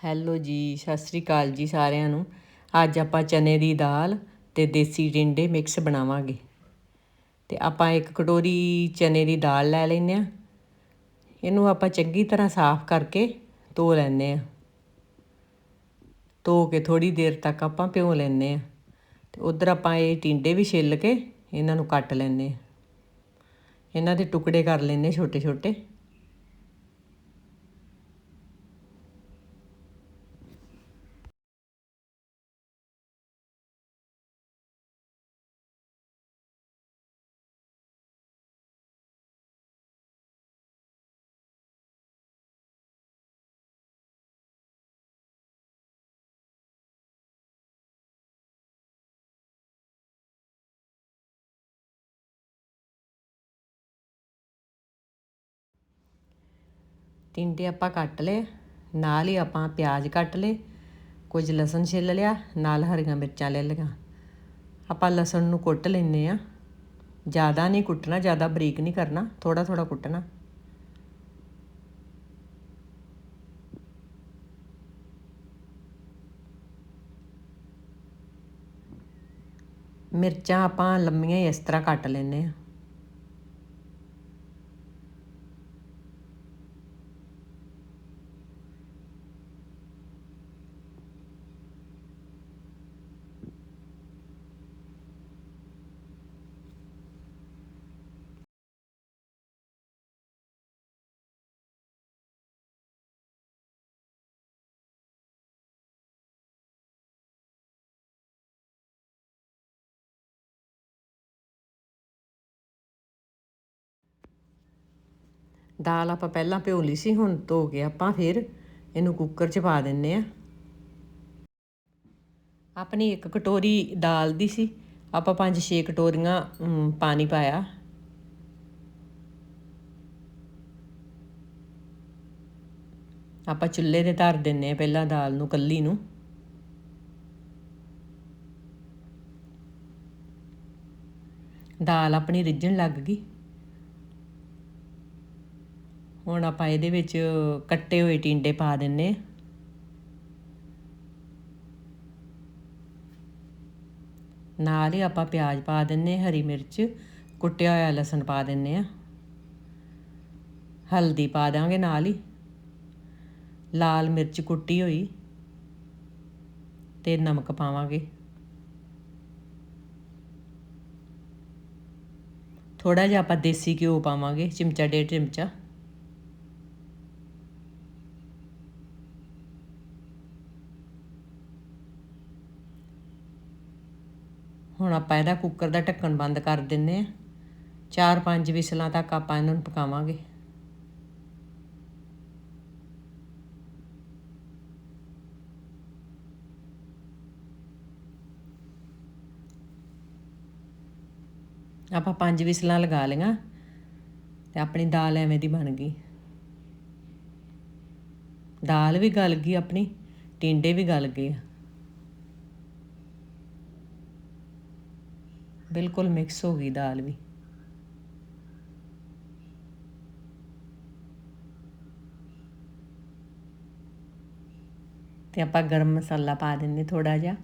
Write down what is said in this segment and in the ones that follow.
Hello ਜੀ, ਸਤਿ ਸ੍ਰੀ ਅਕਾਲ ਜੀ ਸਾਰਿਆਂ ਨੂੰ। ਅੱਜ ਆਪਾਂ ਚਨੇ ਦੀ ਦਾਲ ਤੇ ਦੇਸੀ ਟਿੰਡੇ ਮਿਕਸ ਬਣਾਵਾਂਗੇ। ਤੇ ਆਪਾਂ ਇੱਕ ਕਟੋਰੀ ਚਨੇ ਦੀ ਦਾਲ ਲੈ ਲੈਨੇ ਆ ਇਹਨੂੰ ਆਪਾਂ ਚੰਗੀ ਤਰ੍ਹਾਂ ਸਾਫ਼ ਕਰਕੇ ਧੋ ਲੈਨੇ ਆ ਧੋ ਕੇ ਥੋੜੀ ਦੇਰ ਤੱਕ ਆਪਾਂ ਭਿਉਂ ਲੈਨੇ ਆ ਤੇ ਉਧਰ ਆਪਾਂ ਇਹ ਟਿੰਡੇ ਵੀ ਛਿੱਲ ਕੇ ਇਹਨਾਂ ਨੂੰ ਕੱਟ ਲੈਨੇ ਆ ਇਹਨਾਂ ਦੇ ਟੁਕੜੇ ਕਰ ਲੈਨੇ ਛੋਟੇ ਛੋਟੇ ਟਿੰਡੇ ਆਪਾਂ ਕੱਟ ਲਏ, ਨਾਲ ਹੀ ਆਪਾਂ ਪਿਆਜ਼ ਕੱਟ ਲਏ, ਕੁਝ ਲਸਣ ਛਿੱਲ ਲਿਆ, ਨਾਲ ਹਰੀਆਂ ਮਿਰਚਾਂ ਲੈ ਲਈਆਂ। ਆਪਾਂ ਲਸਣ ਨੂੰ ਕੁੱਟ ਲੈਨੇ ਆ ਜ਼ਿਆਦਾ ਨਹੀਂ ਕੁੱਟਣਾ, ਜ਼ਿਆਦਾ ਬਰੀਕ ਨਹੀਂ ਕਰਨਾ ਥੋੜਾ ਥੋੜਾ ਕੁੱਟਣਾ। ਮਿਰਚਾਂ ਆਪਾਂ ਲੰਮੀਆਂ ਇਸ ਤਰ੍ਹਾਂ ਕੱਟ ਲੈਨੇ ਆ ਦਾਲ ਆਪਾਂ ਪਹਿਲਾਂ ਭਿਓ ਲਈ ਸੀ, ਹੁਣ ਧੋ ਕੇ ਆਪਾਂ ਫਿਰ ਇਹਨੂੰ ਕੁੱਕਰ 'ਚ ਪਾ ਦਿੰਨੇ ਆ ਆਪਣੀ ਇੱਕ ਕਟੋਰੀ ਦਾਲ ਦੀ ਸੀ, ਆਪਾਂ 5-6 ਕਟੋਰੀਆਂ ਪਾਣੀ ਪਾਇਆ। ਆਪਾਂ ਚੁੱਲ੍ਹੇ ਤੇ ਧਰ ਦਿੰਨੇ ਆ ਪਹਿਲਾਂ ਦਾਲ ਨੂੰ ਕੱਲੀ ਨੂੰ। ਦਾਲ ਆਪਣੀ ਰਿੱਝਣ ਲੱਗ ਗਈ। ਹੁਣ ਆਪਾਂ ਇਹਦੇ ਵਿੱਚ ਕੱਟੇ ਹੋਏ ਟਿੰਡੇ ਪਾ ਦਿੰਨੇ ਨਾਲ ਹੀ ਆਪਾਂ ਪਿਆਜ਼ ਪਾ ਦਿੰਨੇ ਹਰੀ ਮਿਰਚ, ਕੁੱਟਿਆ ਹੋਇਆ ਲਸਣ ਪਾ ਦਿੰਨੇ ਆ। ਹਲਦੀ ਪਾ ਦਾਂਗੇ ਨਾਲ ਹੀ। ਲਾਲ ਮਿਰਚ ਕੁੱਟੀ ਹੋਈ ਤੇ ਨਮਕ ਪਾਵਾਂਗੇ। ਥੋੜਾ ਜਿਹਾ ਆਪਾਂ ਦੇਸੀ ਘਿਓ ਪਾਵਾਂਗੇ, ਚਮਚਾ, ਡੇਢ ਚਿਮਚਾ। ਹੁਣ ਆਪਾਂ ਇਹਦਾ ਕੁੱਕਰ ਦਾ ਢੱਕਣ ਬੰਦ ਕਰ ਦਿੰਨੇ ਆ ਚਾਰ ਪੰਜ ਵਿਸਲਾਂ ਤੱਕ ਆਪਾਂ ਇਹਨਾਂ ਨੂੰ ਪਕਾਵਾਂਗੇ। ਆਪਾਂ ਪੰਜ ਵਿਸਲਾਂ ਲਗਾ ਲਈਆਂ ਤੇ ਆਪਣੀ ਦਾਲ ਐਵੇਂ ਦੀ ਬਣ ਗਈ। ਦਾਲ ਵੀ ਗਲ ਗਈ, ਆਪਣੀ ਟਿੰਡੇ ਵੀ ਗਲ ਗਏ। ਬਿਲਕੁਲ ਮਿਕਸ ਹੋ ਗਈ ਦਾਲ ਵੀ। ਤੇ ਆਪਾਂ ਗਰਮ ਮਸਾਲਾ ਪਾ ਦਿੰਨੇ ਥੋੜਾ ਜਿਹਾ,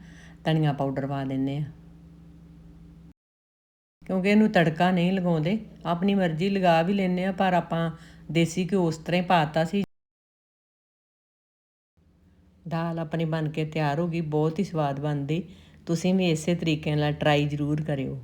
ਧਨੀਆ ਪਾਊਡਰ ਪਾ ਦਿੰਨੇ ਆ ਕਿਉਂਕਿ ਇਹਨੂੰ ਤੜਕਾ ਨਹੀਂ ਲਗਾਉਂਦੇ, ਆਪਣੀ ਮਰਜ਼ੀ ਲਗਾ ਵੀ ਲੈਨੇ ਆ ਪਰ ਆਪਾਂ ਦੇਸੀ ਘਿਓ ਉਸ ਤਰ੍ਹਾਂ ਹੀ ਪਾਤਾ ਸੀ। ਦਾਲ ਆਪਣੀ ਬਣ ਕੇ ਤਿਆਰ ਹੋ ਗਈ, ਬਹੁਤ ਹੀ ਸਵਾਦ ਬਣਦੀ। ਤੁਸੀਂ ਵੀ ਇਸੇ ਤਰੀਕੇ ਨਾਲ ਟਰਾਈ ਜ਼ਰੂਰ ਕਰਿਓ।